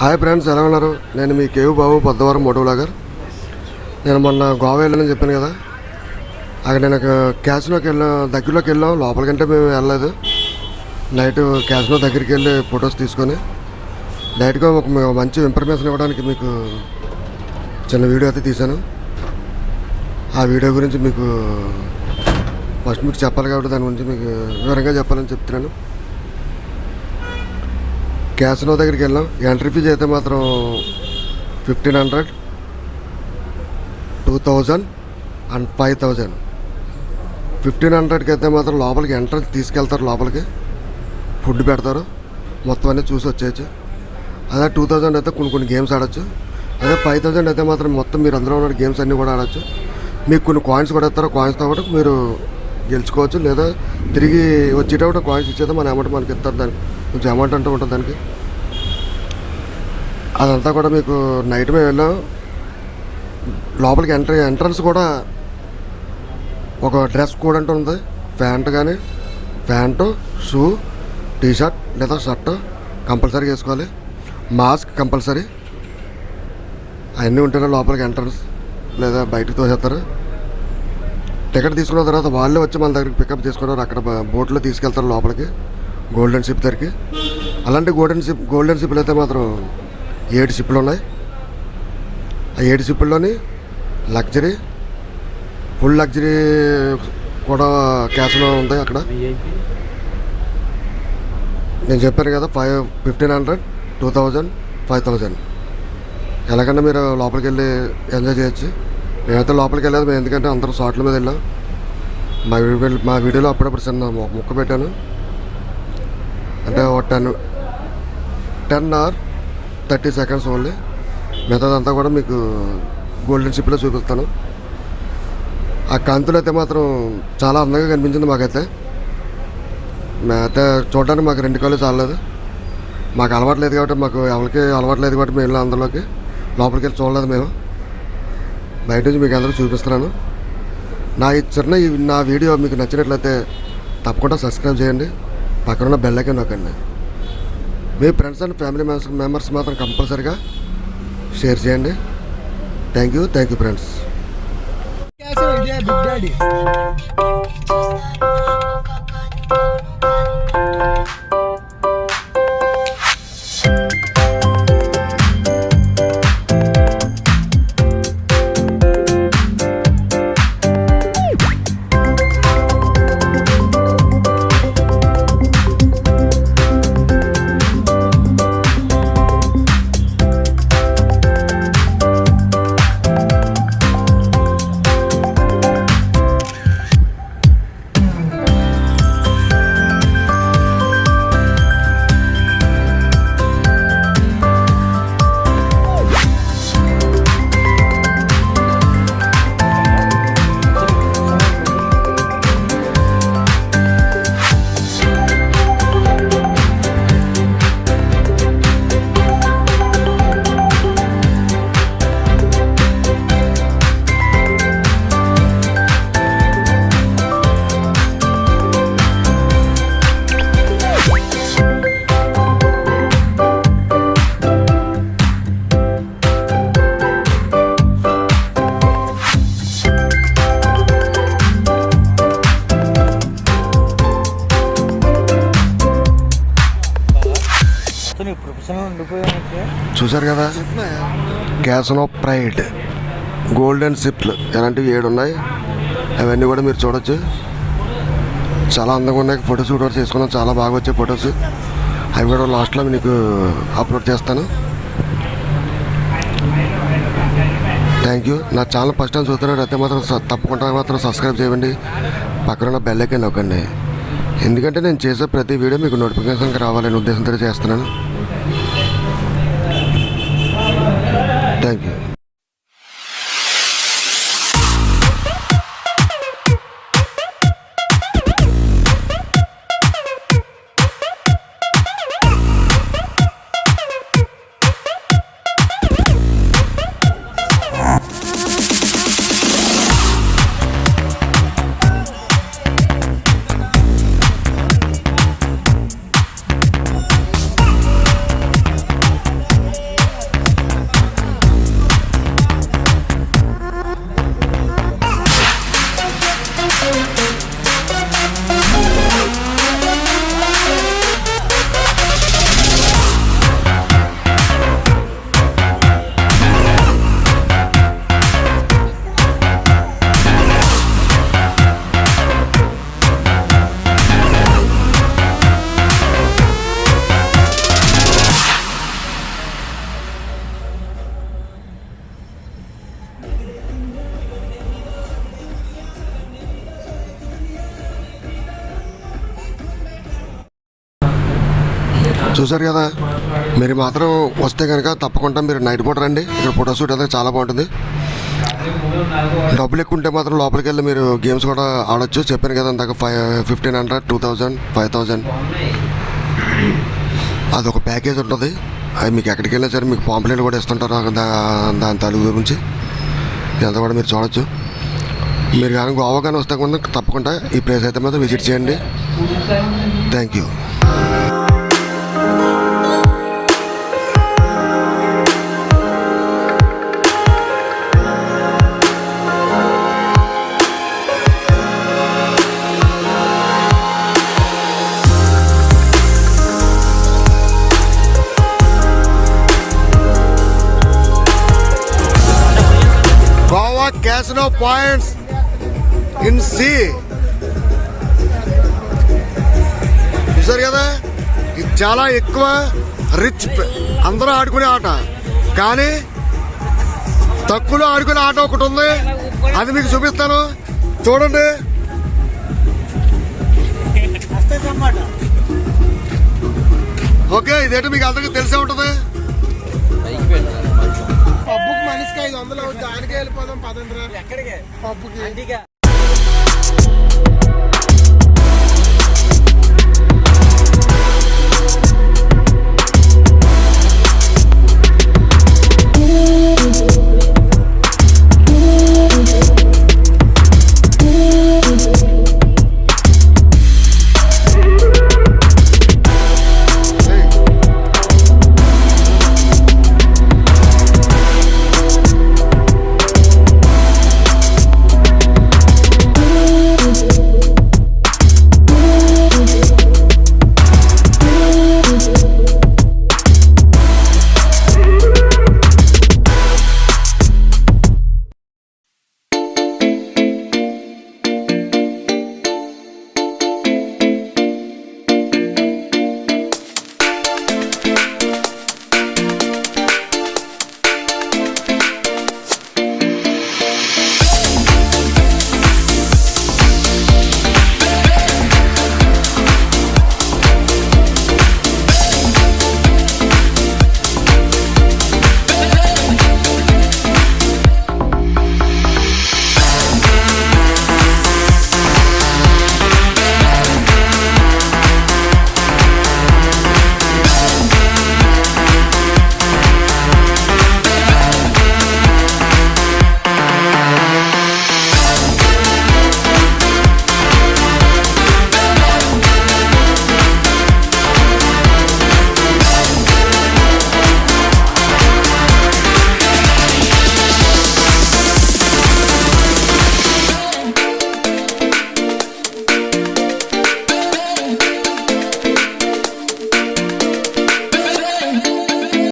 Hi friends ఎలా ఉన్నారు? నేను మీ కేవు బాబు పొద్దవరం మోటోలాగర్ నేను మొన్న గోవా వెళ్ళానని చెప్పాను కదా. అక్కడ నేను క్యాష్లోకి వెళ్ళాం దగ్గరలోకి వెళ్ళాం. లోపలికంటే మేము వెళ్ళలేదు. నైట్ క్యాష్లో దగ్గరికి వెళ్ళి ఫొటోస్ తీసుకొని డైరెక్ట్గా ఒక మంచి ఇన్ఫర్మేషన్ ఇవ్వడానికి మీకు చిన్న వీడియో అయితే తీశాను. ఆ వీడియో గురించి మీకు ఫస్ట్ మీకు చెప్పాలి కాబట్టి దాని గురించి మీకు వివరంగా చెప్పాలని చెప్తున్నాను. క్యాసినో దగ్గరికి వెళ్ళాం. ఎంట్రీ ఫీజు అయితే మాత్రం fifteen hundred two thousand and five thousand. Fifteen హండ్రెడ్కి అయితే మాత్రం లోపలికి ఎంట్రన్స్ తీసుకెళ్తారు లోపలికి. ఫుడ్ పెడతారు. మొత్తం అన్నీ చూసి వచ్చేయచ్చు. అదే టూ థౌజండ్ అయితే కొన్ని కొన్ని గేమ్స్ ఆడచ్చు. అదే ఫైవ్ థౌజండ్ అయితే మాత్రం మొత్తం మీరు అందులో ఉన్న గేమ్స్ అన్నీ కూడా ఆడచ్చు. మీకు కొన్ని కాయిన్స్ కూడా ఇస్తారు. కాయిన్స్తో కూడా మీరు గెలుచుకోవచ్చు. లేదా తిరిగి వచ్చేటప్పుడు కాయిన్స్ ఇచ్చేది మన అమౌంట్ మనకి ఇస్తారు దానికి. కొంచెం అమౌంట్ అంటూ ఉంటుంది దానికి. అదంతా కూడా మీకు నైట్ మేము వెళ్ళాం. లోపలికి ఎంట్రీ ఎంట్రన్స్ కూడా ఒక డ్రెస్ కోడ్ అంటూ ఉంది. ప్యాంట్ కానీ ప్యాంటు షూ టీ షర్ట్ లేదా షర్ట్ కంపల్సరీ వేసుకోవాలి. Mask compulsory. అవన్నీ ఉంటేనే లోపలికి ఎంట్రన్స్ లేదా బయటకు తోసేస్తారు. టికెట్ తీసుకున్న తర్వాత వాళ్ళే వచ్చి మన దగ్గరికి పికప్ చేసుకున్నారు. అక్కడ బోట్లో తీసుకెళ్తారు లోపలికి. గోల్డెన్ షిప్ దగ్గరికి. అలాంటి గోల్డెన్ షిప్ గోల్డెన్ షిప్లు అయితే మాత్రం ఏడు షిప్లు ఉన్నాయి ఆ ఏడు షిప్పుల్లోని లగ్జరీ ఫుల్ లగ్జరీ కూడా క్యాష్లో ఉంది అక్కడ. నేను చెప్పాను కదా five fifteen hundred two thousand five thousand. ఎలాగన్నా మీరు లోపలికి వెళ్ళి ఎంజాయ్ చేయొచ్చు. మేమైతే లోపలికి వెళ్ళేది మేము ఎందుకంటే అందరూ షార్ట్ల మీద వెళ్ళాం. మా వీడియో మా వీడియోలో అప్పుడప్పుడు చిన్న ముక్క పెట్టాను. అంటే ఒక ten ten or thirty seconds only. మిగతాదంతా కూడా మీకు గోల్డెన్ షిప్లో చూపిస్తాను. ఆ కాంతులు అయితే మాత్రం చాలా అందంగా కనిపించింది మాకైతే. మేమైతే చూడడానికి మాకు రెండు కాళ్ళు చాలలేదు. మాకు అలవాటు లేదు కాబట్టి మాకు ఎవరికి అలవాటు లేదు కాబట్టి మేము అందులోకి లోపలికి వెళ్ళి చూడలేదు మేము. బయట నుంచి మీకు అందరూ చూపిస్తున్నాను. నా ఈ చిన్న ఈ నా వీడియో మీకు నచ్చినట్లయితే తప్పకుండా సబ్స్క్రైబ్ చేయండి. పక్కన బెల్ ఐకాన్ నొక్కండి. మీ friends and family members members మాత్రం కంపల్సరీగా షేర్ చేయండి. Thank you thank you friends చూసారు కదా? క్యాసనో ప్రైడ్ గోల్డెన్ సిప్లు ఇలాంటివి ఏడు ఉన్నాయి? అవన్నీ కూడా మీరు చూడొచ్చు. చాలా అందంగా ఉన్నాయి. ఫొటోస్ కూడా చేసుకున్నాం. చాలా బాగా వచ్చాయి ఫొటోస్. అవి కూడా లాస్ట్లో మీకు అప్లోడ్ చేస్తాను. Thank you. నా ఛానల్ ఫస్ట్ టైం చూస్తున్నాడు అయితే మాత్రం తప్పకుండా మాత్రం సబ్స్క్రైబ్ చేయండి. పక్కన ఉన్న ఐకన్ నొక్కండి. ఎందుకంటే నేను చేసే ప్రతి వీడియో మీకు నోటిఫికేషన్కి రావాలనే ఉద్దేశంతో చేస్తున్నాను. Yeah. చూసారు కదా? మీరు మాత్రం వస్తే కనుక తప్పకుండా మీరు నైట్ పూట రండి. ఇక్కడ ఫోటో షూట్ అయితే చాలా బాగుంటుంది. డబ్బులు ఎక్కువ ఉంటే మాత్రం లోపలికి వెళ్ళి మీరు గేమ్స్ కూడా ఆడొచ్చు. చెప్పాను కదా ఇందాక five fifteen hundred two thousand five thousand. అదొక ప్యాకేజ్ ఉంటుంది. అది మీకు ఎక్కడికి వెళ్ళినా సరే మీకు పాంప్లెట్ కూడా ఇస్తుంటారు దా దాని తలుగు గురించి. ఇదంతా కూడా మీరు చూడొచ్చు. మీరు కానీ గోవా కానీ వస్తే కనుక తప్పకుండా ఈ ప్లేస్ అయితే మాత్రం విజిట్ చేయండి. Thank you. Goa casino points inside చూసారు కదా? ఇది చాలా ఎక్కువ రిచ్ అందరూ ఆడుకునే ఆట. కానీ తక్కువలో ఆడుకునే ఆట ఒకటి ఉంది. అది మీకు చూపిస్తాను. చూడండి. ఓకే ఇదేంటో మీకు అందరికీ తెలిసే ఉంటుంది. పదండి రా అందుకే